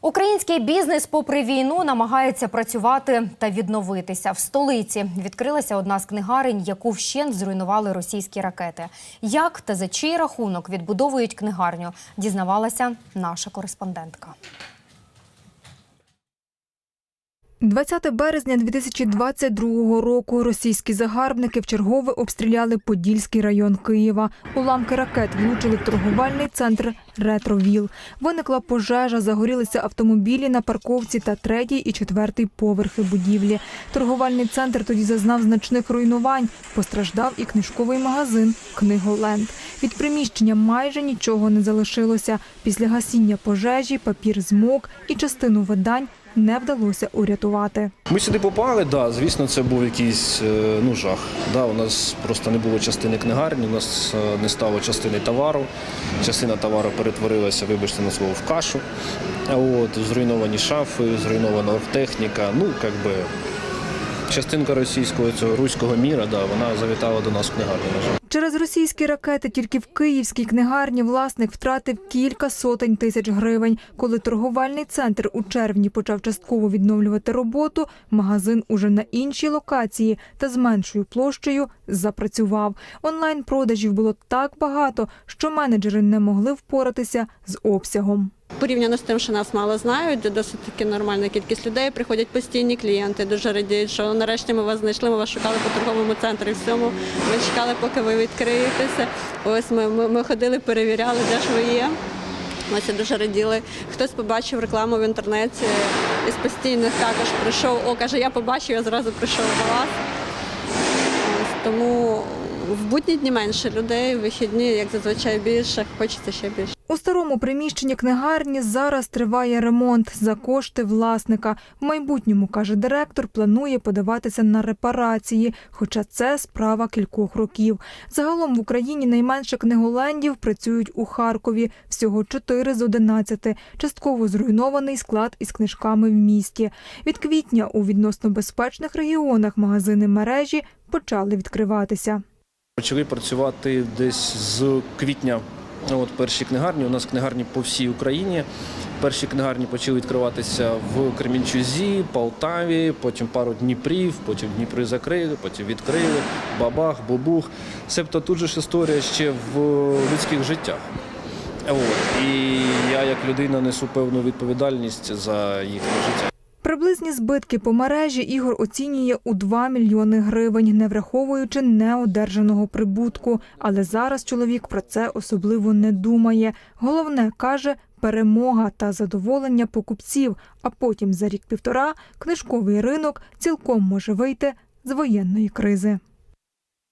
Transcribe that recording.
Український бізнес, попри війну, намагається працювати та відновитися. В столиці відкрилася одна з книгарень, яку вщент зруйнували російські ракети. Як та за чий рахунок відбудовують книгарню, дізнавалася наша кореспондентка. 20 березня 2022 року російські загарбники вчергове обстріляли Подільський район Києва. Уламки ракет влучили в торговельний центр Ретровіл. Виникла пожежа, загорілися автомобілі на парковці та третій і четвертий поверхи будівлі. Торговельний центр тоді зазнав значних руйнувань. Постраждав і книжковий магазин Книголенд. Від приміщення майже нічого не залишилося. Після гасіння пожежі папір змок і частину видань не вдалося урятувати. Ми сюди попали, да, звісно, це був якийсь е, ну, жах. Да, у нас просто не було частини книгарні, у нас е, не стало частини товару. Частина товару перетворилася, вибачте на слово, в кашу. От, зруйновані шафи, зруйнована техніка. Ну, як би, частинка російського цього руського міра, да, вона завітала до нас в книгарню. Через російські ракети тільки в київській книгарні власник втратив кілька сотень тисяч гривень. Коли торговельний центр у червні почав частково відновлювати роботу, магазин уже на іншій локації та з меншою площею запрацював. Онлайн продажів було так багато, що менеджери не могли впоратися з обсягом. Порівняно з тим, що нас мало знають, де досить таки нормальна кількість людей. Приходять постійні клієнти, дуже радіють, що нарешті ми вас знайшли. Ми вас шукали по торговому центрі. Всьому ми чекали, поки ви відкриєтеся. Ось ми, ми, ми ходили, перевіряли, де ж ви є. Ось і дуже раділи. Хтось побачив рекламу в інтернеті із постійних також прийшов. О, каже, я побачив, я зразу прийшов до вас. Тому в будні дні менше людей, в вихідні, як зазвичай більше, хочеться ще більше. У старому приміщенні книгарні зараз триває ремонт за кошти власника. В майбутньому, каже директор, планує подаватися на репарації, хоча це справа кількох років. Загалом в Україні найменше книголендів працюють у Харкові, всього 4 з 11. Частково зруйнований склад із книжками в місті. Від квітня у відносно безпечних регіонах магазини мережі почали відкриватися. Почали працювати десь з квітня. От перші книгарні. У нас книгарні по всій Україні. Перші книгарні почали відкриватися в Кремінчузі, Полтаві, потім пару Дніпрів, потім Дніпри закрили, потім відкрили, бабах, бубух. Себто тут же ж історія ще в людських життях. От. І я, як людина, несу певну відповідальність за їхнє життя. Приблизні збитки по мережі Ігор оцінює у 2 мільйони гривень, не враховуючи неодержаного прибутку. Але зараз чоловік про це особливо не думає. Головне каже. Перемога та задоволення покупців, а потім за рік-півтора книжковий ринок цілком може вийти з воєнної кризи.